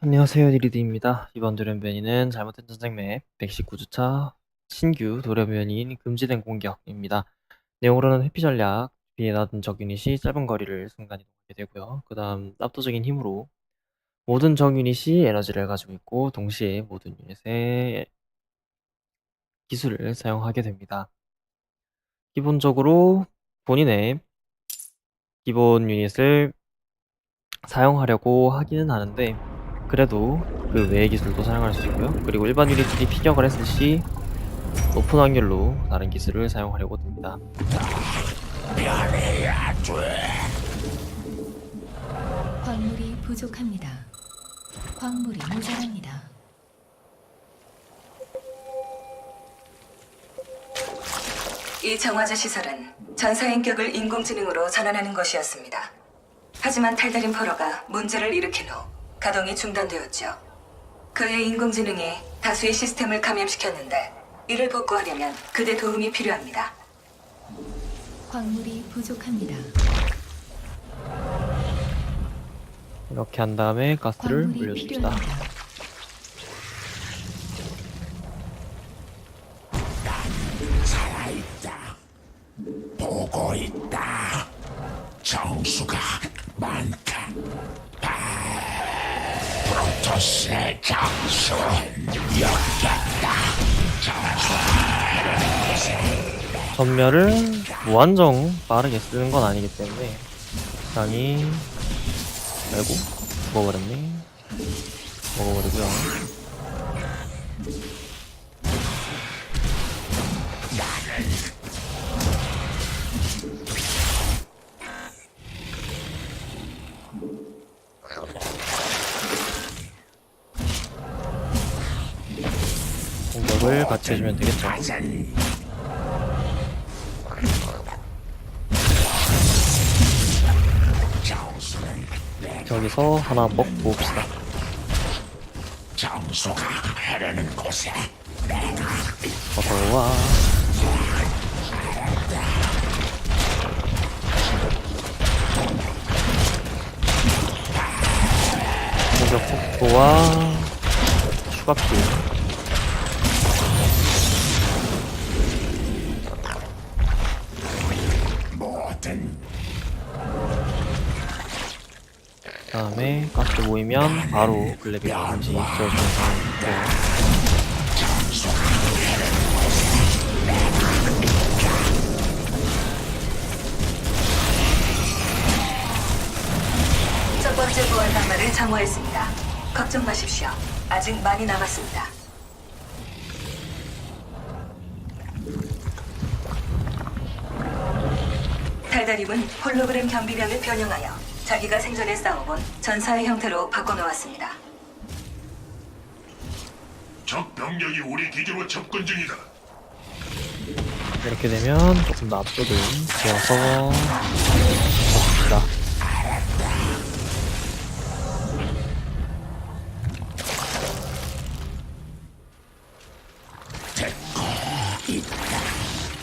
안녕하세요 리리드입니다. 이번 돌연변이는 잘못된 전쟁 맵 119주차 신규 돌연변이인 금지된 공격입니다. 내용으로는 회피 전략, 비에 놔둔 적 유닛이 짧은 거리를 순간 이동하게 되고요. 그 다음 압도적인 힘으로 모든 적 유닛이 에너지를 가지고 있고 동시에 모든 유닛의 기술을 사용하게 됩니다. 기본적으로 본인의 기본 유닛을 사용하려고 하기는 하는데 그래도 그 외의 기술도 사용할 수 있고요. 그리고 일반 유닛들이 피격을 했을 시 높은 확률로 다른 기술을 사용하려고 듭니다. 광물이 부족합니다. 광물이 모자랍니다. 이 정화자 시설은 전사인격을 인공지능으로 전환하는 것이었습니다. 하지만 탈다린 포로가 문제를 일으킨 후 가동이 중단되었죠. 그의 인공지능이 다수의 시스템을 감염시켰는데 이를 복구하려면 그대 도움이 필요합니다. 광물이 부족합니다. 이렇게 한 다음에 가스를 광물이 올려줍시다. 필요합니다. 전멸을 무한정 빠르게 쓰는 건 아니기 때문에 적당히 아이고 먹어버렸네. 먹어버리고요. 공격을 같이 해주면 되겠죠 여기서 하나 먹고 봅시다. 정수가 흐르는 곳에 어서와. 공격 속도와 추가킬. 모 다음에 가스 모이면 바로 글래비 감지 지어주는 상황이고요 첫 번째 보안 단말을 장화했습니다. 걱정 마십시오. 아직 많이 남았습니다. 달달임은 홀로그램 경비병을 변형하여 자기가 생전에 싸워본 전사의 형태로 바꿔놓았습니다. 적 병력이 우리 기지로 접근 중이다. 이렇게 되면 조금 더 압도를 지어서 봅시다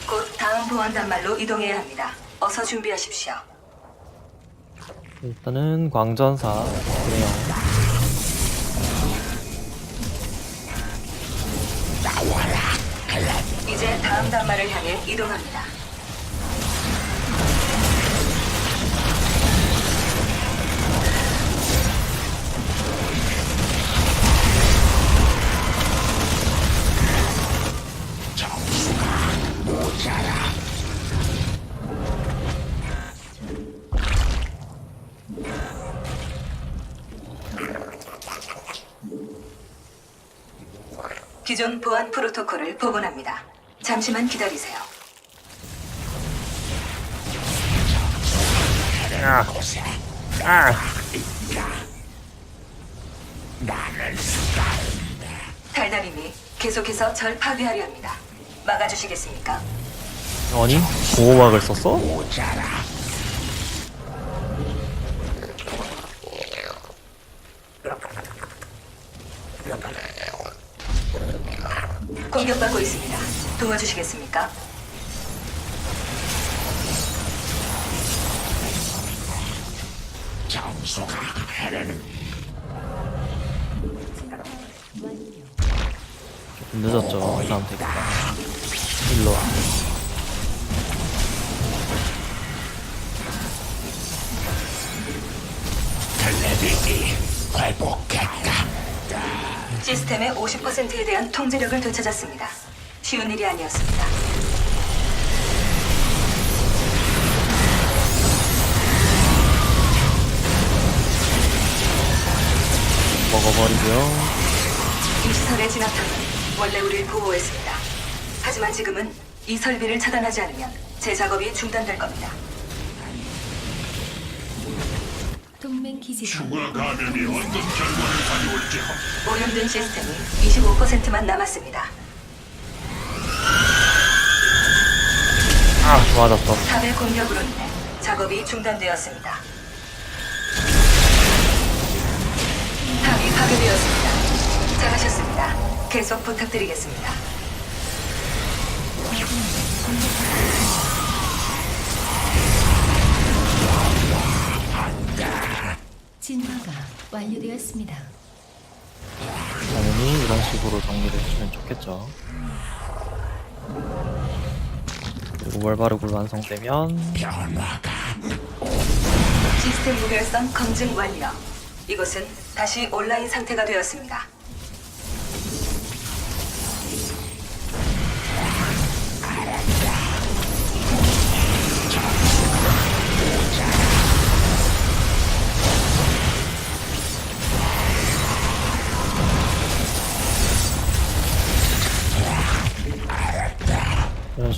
곧 다음 보안 단말로 이동해야 합니다. 어서 준비하십시오. 일단은 광전사 그래요 이제 다음 단말을 향해 이동합니다. 기존 보안 프로토콜을 복원합니다. 잠시만 기다리세요. 아! 나는 수다. 달달임이 계속해서 절 파괴하려 합니다. 막아주시겠습니까? 아니 보호막을 썼어? 공격받고 있습니다. 도와주시겠습니까? 장소가 해는 조금 늦었죠. 그 다음 됐다. 일로 와. 레디 회복해. 시스템의 50%에 대한 통제력을 되찾았습니다. 쉬운 일이 아니었습니다. 먹어버리고요. 이 시설의 진압탑은 원래 우리를 보호했습니다. 하지만 지금은 이 설비를 차단하지 않으면 제 작업이 중단될 겁니다. 동맹 기지가 추가 감염이 어떤 결과를 가져올지 함- 오염된 시스템이 25%만 남았습니다. 아, 좋아졌어. 탑의 공격으로 인해 작업이 중단되었습니다. 탑이 파괴되었습니다. 잘하셨습니다. 계속 부탁드리겠습니다. 진화가 완료되었습니다. 당연히 이런 식으로 정리를 해주면 좋겠죠. 그리고 월바르굴 완성되면 변화가 시스템 무결성 검증 완료. 이곳은 다시 온라인 상태가 되었습니다.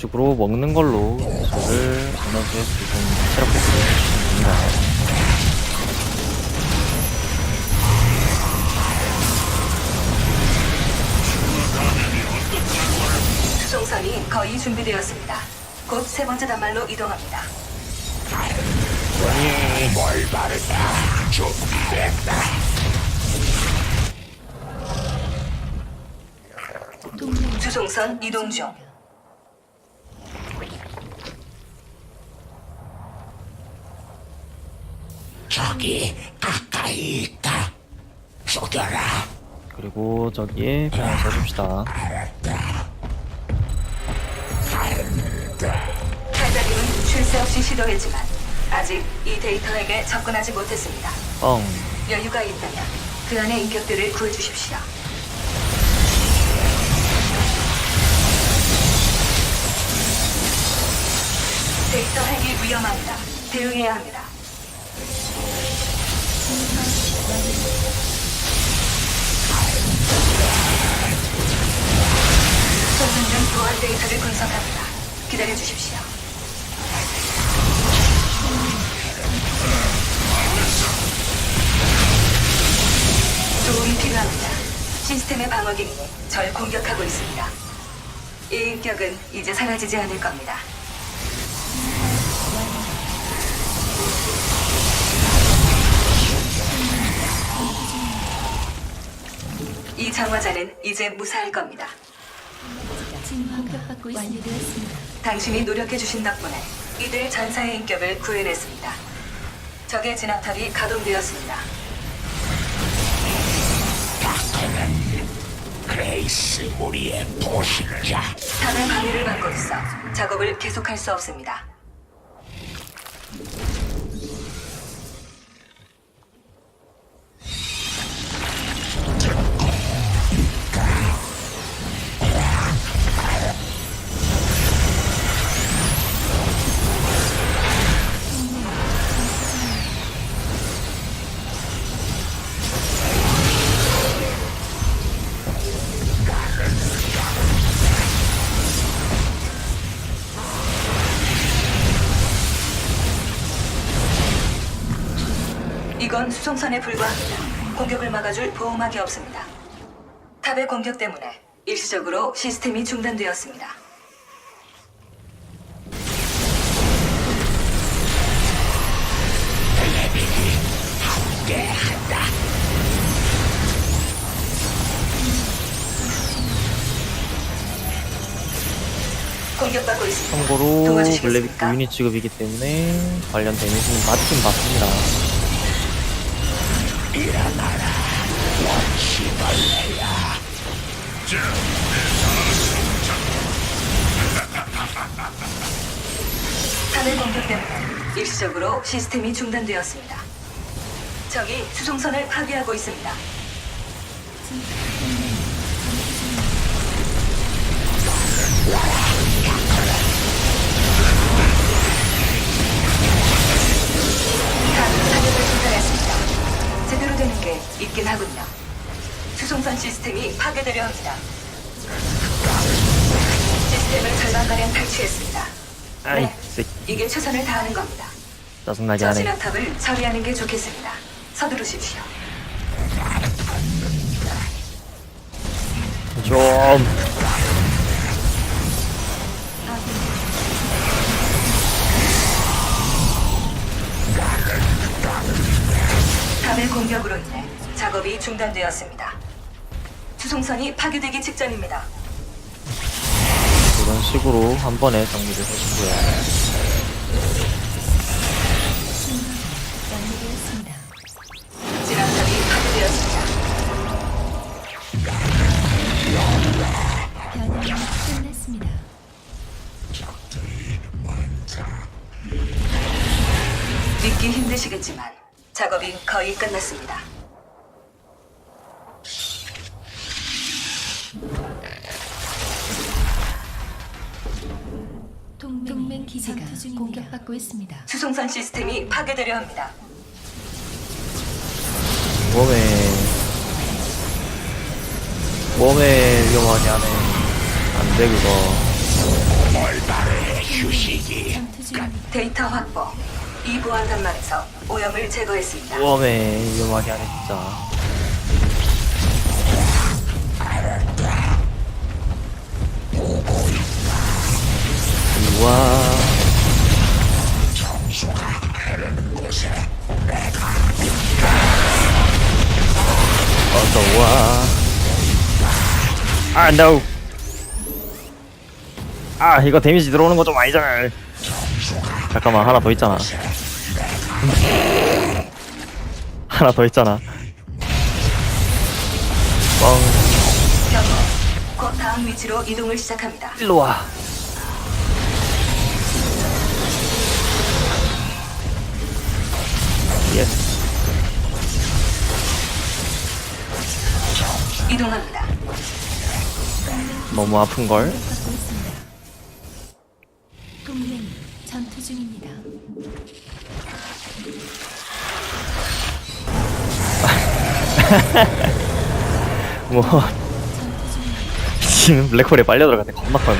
식으로 먹는 걸로 저를 에너지에 조금 해주시면 됩니다. 수송선이 거의 준비되었습니다. 곧 세 번째 단말로 이동합니다. 뭘 바르다. 준비됐다. 수송선 이동 중. 저기 가까이 있다. 쏘겨라. 그리고 저기에 병을 써줍시다. 달달님은 쉴새 없이 시도했지만 아직 이 데이터에게 접근하지 못했습니다. 뻥. 여유가 있다면 그 안의 인격들을 구해주십시오. 데이터 핵이 위험합니다. 대응해야 합니다. 손상된 보안 데이터를 분석합니다. 기다려 주십시오. 도움이 필요합니다. 시스템의 방어 기능이 절 공격하고 있습니다. 이 인격은 이제 사라지지 않을 겁니다. 이 장화자는 이제 무사할 겁니다. 진화가 완료되었습니다. 당신이 노력해주신 덕분에 이들 전사의 인격을 구해냈습니다. 적의 진압탑이 가동되었습니다. 그레이스 우리의 보실자. 탑의 방해를 받고 있어 작업을 계속할 수 없습니다. 이건 수송선에 불과합니다. 공격을 막아줄 보호막이 없습니다. 탑의 공격 때문에 일시적으로 시스템이 중단되었습니다. 공격받고 있습니다. 참고로 도와주시겠습니까? 블랙비트 유닛 지급이기 때문에 관련 데미지는 맞긴 맞습니다. 탑의 공격 때문에 일시적으로 시스템이 중단되었습니다. 적이 수송선을 파괴하고 있습니다. 탑 사격을 중단했습니다. 제대로 되는 게 있긴 하군요. 수송선 시스템이 파괴되려 합니다. 시스템을 절반가량 탈취했습니다. 아이 네, 새끼 이게 최선을 다하는 겁니다. 짜증나게 저 하네 진압탑을 처리하는 게 좋겠습니다. 서두르십시오. 좀 탑의 공격으로 인해 작업이 중단되었습니다. 수송선이 파괴되기 직전입니다. 이런 식으로 한 번에 정리를 해주고요 완료되었습니다. 진압탑이 파괴되었습니다. 변형이 끝났습니다. 믿기 힘드시겠지만 작업이 거의 끝났습니다. 동맹 기지가 공격받고 있습니다. 수송선 시스템이 파괴되려 합니다. 몸에 몸에 위험하게 하네 안돼 그거 올바르의 휴식이. 데이터 확보. 이 보안 단말에서 오염을 제거했습니다. 몸에 위험하게 하네 진짜 어서 와. 아, no. 아, 이거 데미지 들어오는 거 좀 아니잖아. 잠깐만, 하나 더 있잖아. 하나 더 있잖아. 뻥. 일로 와. 이동합니다. 너무 아픈 걸. 동맹 전투 중입니다. 뭐 전투 중입니다. 지금 블랙홀에 빨려 들어갔네. 겁나 커네.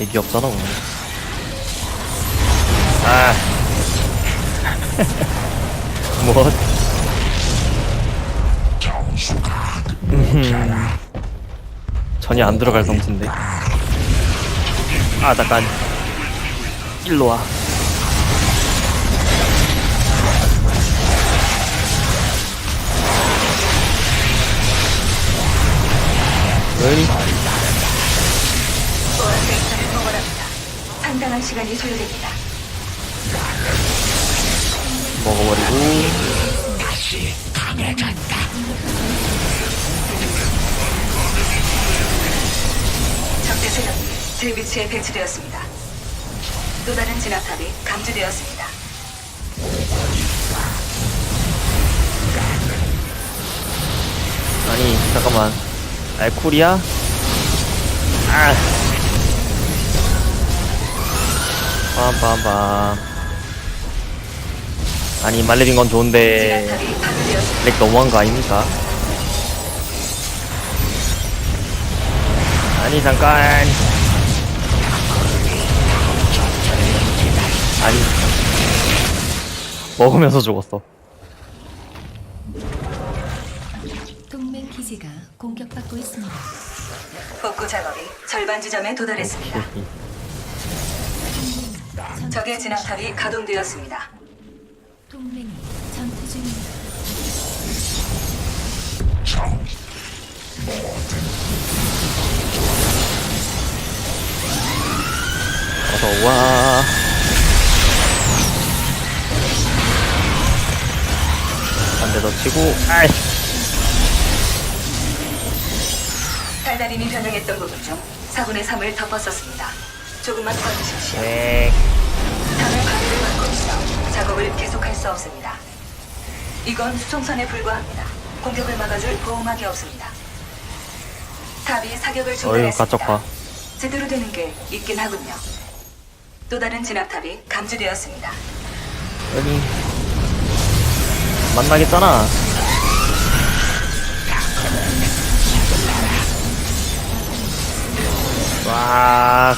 얘기 없잖아 오늘. 아. 뭐? 전혀 안 들어갈 성진데. 아 잠깐. 일로 와. 왜? 상당한 시간이 소요됩니다. 먹어버리고 다시 강해졌다. 적대 세력이 제 위치에 배치되었습니다. 또 다른 진압탑이 감지되었습니다. 아니 잠깐만 알코리야? 아 빰빰빰 아니 말레빈 건 좋은데. 렉 너무한 거 아닙니까? 아니 잠깐 아니 먹으면서 죽었어 동맹 기지가 공격받고 있습니다. 복구 작업이 절반 지점에 도달했습니다. 적의 진압탑이 가동되었습니다. 동맹이 전투 중입니다. 어서 어서와. 한대더 치고, 아이! 달달임이 변형했던 부분 중 4분의 3을 덮었었습니다. 조금만 더 주십시오. 네. 작업을 계속할 수 없습니다. 이건 수송선에 불과합니다. 공격을 막아줄 보호막이 없습니다. 탑이 사격을 어휴, 중단했습니다. 가쩍봐. 제대로 되는 게 있긴 하군요. 또 다른 진압탑이 감지되었습니다. 여기. 만나겠잖아. 으악.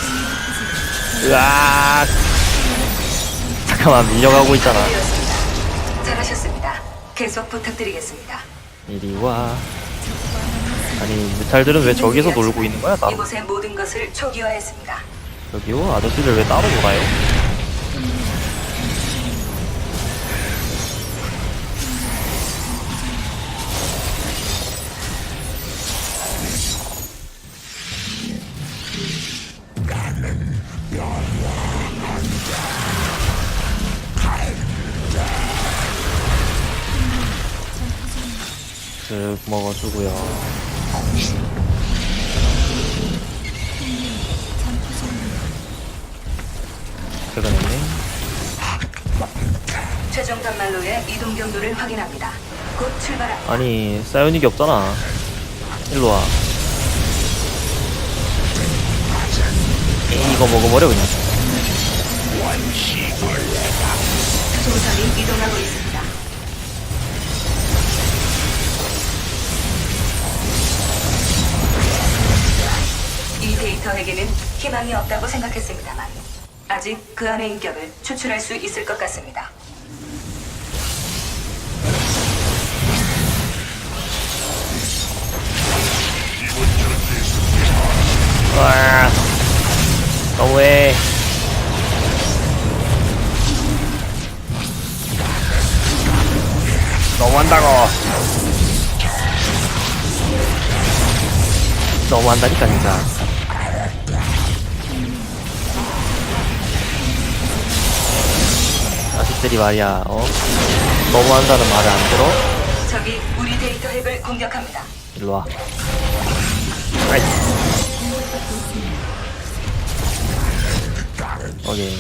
으악. 잠깐만, 밀려가고 있잖아. 잘하셨습니다. 계속 부탁드리겠습니다. 이리 와. 아니, 뮤탈들은 왜 저기서 놀고 있는 거야, 따로? 이곳의 모든 것을 초기화했습니다. 여기요? 아저씨들 왜 따로 놀아요? 먹어주고요. 퇴근했네. 최종 단말로의 이동 경로를 확인합니다. 곧 출발합니다. 아니 사이오닉이 없잖아 일로 와 에이, 이거 먹어버려 그냥 조선이 이동하고 있습니다. 데이터에게는 희망이 없다고 생각했습니다만 아직 그 안의 인격을 추출할 수 있을 것 같습니다. 와 너무해 너무한다고. 너무한다니까 진짜 자식들이 말이야 어? 너무한다는 말을 안 들어? 적이 우리 데이터 핵을 공격합니다. 일로 와 아이 오케이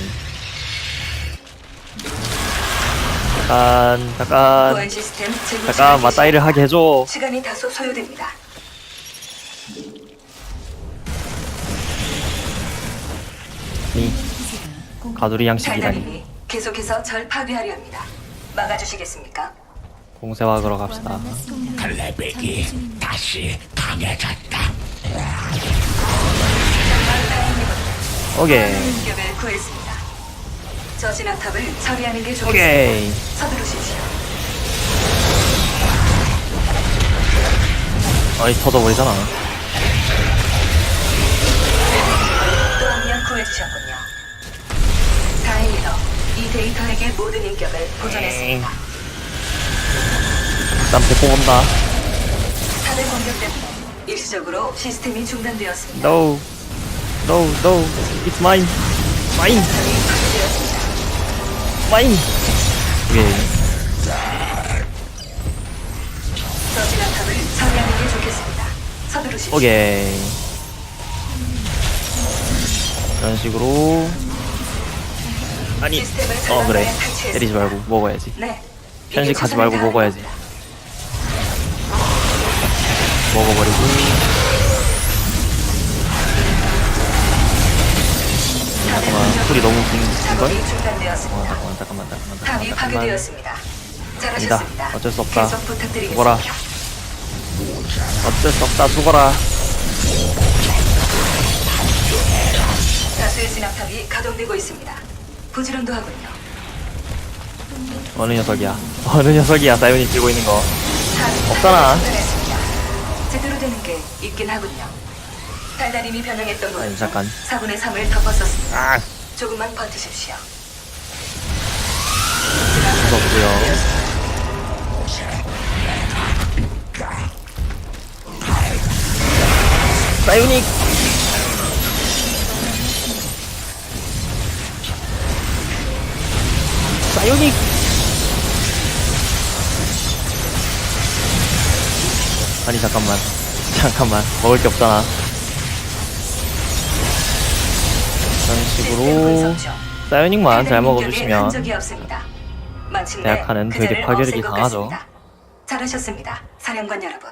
잠깐 잠깐 보안 시스템 재구 잠깐 맞다이를 하게 해줘 시간이 다소 소요됩니다. 가두리 양식이라니 달달님이 계속해서 절 파괴하려 합니다. 막아주시겠습니까? 공세화하러 갑시다 클레백이 다시 강해졌다. 오케이 인격을 구했습니다. 저 진압탑을 처리하는 게 좋겠습니다. 오케이 서두르십시오. 아이 터져버리잖아 또 한 명 구해주셨군요. 이 데이터에게 모든 인격을 보존했습니다. 일단 배꼽 온다 탑의 공격 때문에 일시적으로 시스템이 중단되었습니다. No No No It's mine Mine 탑이 파괴되었습니다. Mine 오케이 저 진압탑을 처리하는 게 좋겠습니다. 서두르십시오. 오케이 이런 식으로 아니 어 그래. 때리지 말고 먹어야지 네. 하지 최선을 말고 먹어야지. 먹어버리고 잠깐만 소리 너무 긴걸? 잠깐만 잠깐만 잠깐만 잠깐만 잠깐만. 아니다. 어쩔 수 없다. 죽어라 어쩔 수 없다 죽어라 다수의 진압탑이 가동되고 있습니다. 부지런도 하군요. 어느 녀석이야 어느 녀석이야 사이온이 들고 있는 거 없잖아. 중단했습니다. 제대로 되는 게 있긴 하군요. 달달임이 변형했던 아니, 잠깐. 4분의 3을 덮었었습니다. 아 조금만 버티십시오. 무섭고요 사이오닉 바이오닉 아니 잠깐만 잠깐만 먹을 게 없잖아 이런 식으로 사이오닉만 잘 먹어주시면 대학하는 그 되게 파괴력이 강하죠. 잘하셨습니다, 사령관 여러분.